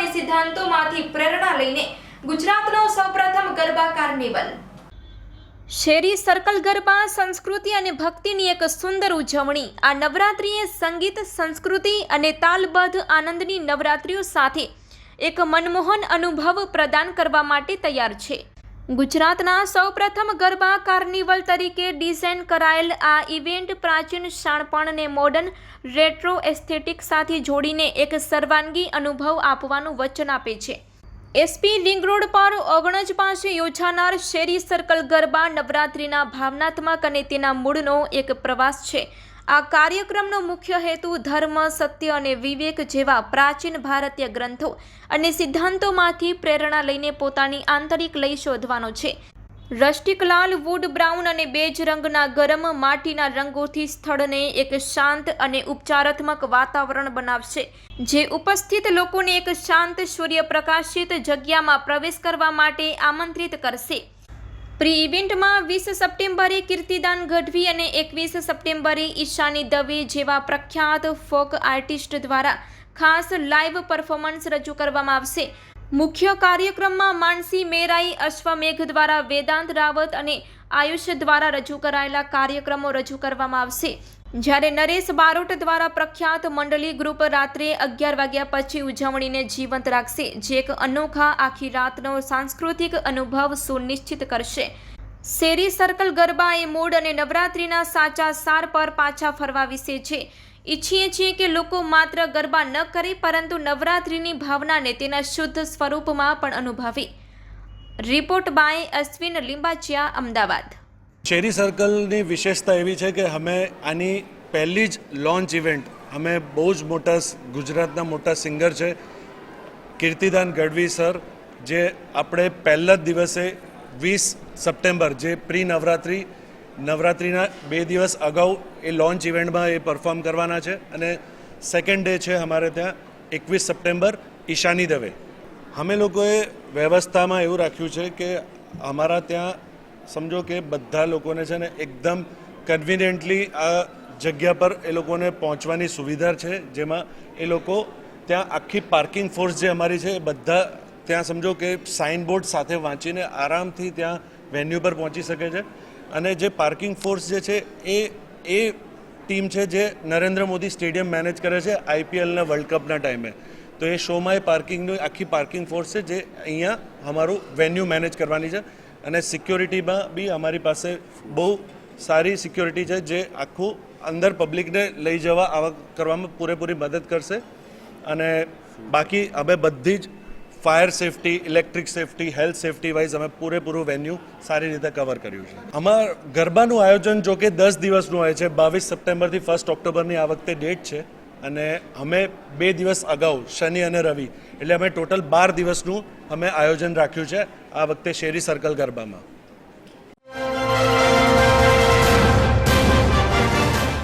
અને સિદ્ધાંતોમાંથી પ્રેરણા લઈને ગુજરાતનો સૌપ્રથમ ગરબા કાર્નિવલ. શેરી સર્કલ ગરબા, સંસ્કૃતિ અને ભક્તિની એક સુંદર ઉજવણી, આ નવરાત્રિએ સંગીત, સંસ્કૃતિ અને તાલબદ્ધ આનંદની નવરાત્રિઓ સાથે એક મનમોહન અનુભવ પ્રદાન કરવા માટે તૈયાર છે. ગુજરાતના સૌપ્રથમ ગરબા કાર્નિવલ તરીકે ડિઝાઇન કરાયેલ આ ઇવેન્ટ પ્રાચીન શાણપણને મોડર્ન રેટ્રો એસ્થેટિક સાથે જોડીને એક સર્વાંગી અનુભવ આપવાનું વચન આપે છે. એસપી રિંગ રોડ પર ઓગણજ પાસે યોજાનાર શેરી સર્કલ ગરબા નવરાત્રિના ભાવનાત્મક અને તેના મૂળનો એક પ્રવાસ છે. આ કાર્યક્રમનો મુખ્ય હેતુ ધર્મ, સત્ય અને વિવેક જેવા પ્રાચીન ભારતીય ગ્રંથો અને સિદ્ધાંતોમાંથી પ્રેરણા લઈને પોતાની આંતરિક લય શોધવાનો છે. રસ્ટિક લાલ વુડ બ્રાઉન અને બેજ રંગના ગરમ માટીના રંગોથી સ્થળને એક શાંત અને ઉપચારાત્મક વાતાવરણ બનાવશે, જે ઉપસ્થિત લોકોને એક શાંત સૂર્યપ્રકાશિત જગ્યામાં પ્રવેશ કરવા માટે આમંત્રિત કરશે. પ્રી ઇવેન્ટમાં વીસ સપ્ટેમ્બરે કીર્તિદાન ગઢવી અને એકવીસ સપ્ટેમ્બરે ઈશાની દવે જેવા પ્રખ્યાત ફોક આર્ટિસ્ટ દ્વારા ખાસ લાઈવ પરફોર્મન્સ રજૂ કરવામાં આવશે. મુખ્ય કાર્યક્રમમાં માનસી મેરાઈ, અશ્વમેઘ દ્વારા વેદાંત રાવત અને આયુષ દ્વારા રજૂ કરાયેલા કાર્યક્રમો રજૂ કરવામાં આવશે. જ્યારે નરેશ બારોટ દ્વારા પ્રખ્યાત મંડળી ગ્રુપ રાત્રે અગિયાર વાગ્યા પછી ઉજવણીને જીવંત રાખશે, જે એક અનોખા આખી રાતનો સાંસ્કૃતિક અનુભવ સુનિશ્ચિત કરશે. શેરી સર્કલ ગરબા એ મૂળ અને નવરાત્રિના સાચા સાર પર પાછા ફરવા વિશે છે. ઈચ્છીએ છીએ કે લોકો માત્ર ગરબા ન કરે, પરંતુ નવરાત્રિની ભાવનાને તેના શુદ્ધ સ્વરૂપમાં પણ અનુભવે. Report by Ashwin Limbachiya, Ahmedabad. શેરી સર્કલની વિશેષતા એવી છે કે અમે આની પહેલી જ લોન્ચ ઇવેન્ટ અમે બહુ જ મોટા ગુજરાતના મોટા સિંગર છે, કીર્તિદાન ગઢવી સર, જે આપણે પહેલા જ દિવસે વીસ સપ્ટેમ્બર, જે પ્રી નવરાત્રિ નવરાત્રિના બે દિવસ અગાઉ એ લોન્ચ ઇવેન્ટમાં એ પરફોર્મ કરવાના છે અને સેકન્ડ ડે છે અમારે ત્યાં, એકવીસ સપ્ટેમ્બર, ઈશાની દવે. અમે લોકોએ વ્યવસ્થામાં એવું રાખ્યું છે કે અમારા ત્યાં, સમજો કે બધા લોકોને છે ને એકદમ કન્વિનિયન્ટલી આ જગ્યા પર એ લોકોને પહોંચવાની સુવિધા છે, જેમાં એ લોકો ત્યાં આખી પાર્કિંગ ફોર્સ જે અમારી છે એ બધા ત્યાં સમજો કે સાઇન બોર્ડ સાથે વાંચીને આરામથી ત્યાં વેન્યુ પર પહોંચી શકે છે. અને જે પાર્કિંગ ફોર્સ જે છે એ એ ટીમ છે જે નરેન્દ્ર મોદી સ્ટેડિયમ મેનેજ કરે છે આઈપીએલના વર્લ્ડ કપના ટાઈમે તો એ શોમાં એ પાર્કિંગનું આખી પાર્કિંગ ફોર્સ છે જે અહીંયા અમારું વેન્યુ મેનેજ કરવાની છે. અને સિક્યોરિટીમાં બી અમારી પાસે બહુ સારી સિક્યોરિટી છે જે આખું અંદર પબ્લિકને લઈ જવા આવા કરવામાં પૂરેપૂરી મદદ કરશે. અને બાકી અમે બધી જ fire safety electric safety health safety wise અમે પૂરેપૂરું વેન્યુ સારી રીતે કવર કર્યું છે. અમાર ગરબાનું આયોજન જો કે દસ દિવસનું હોય છે. બાવીસ સપ્ટેમ્બરથી ફર્સ્ટ ઓક્ટોબરની આ વખતે ડેટ છે. અને અમે બે દિવસ અગાઉ, શનિ અને રવિ, એટલે અમે ટોટલ બાર દિવસનું અમે આયોજન રાખ્યું છે. આ વખતે શેરી સર્કલ ગરબામાં.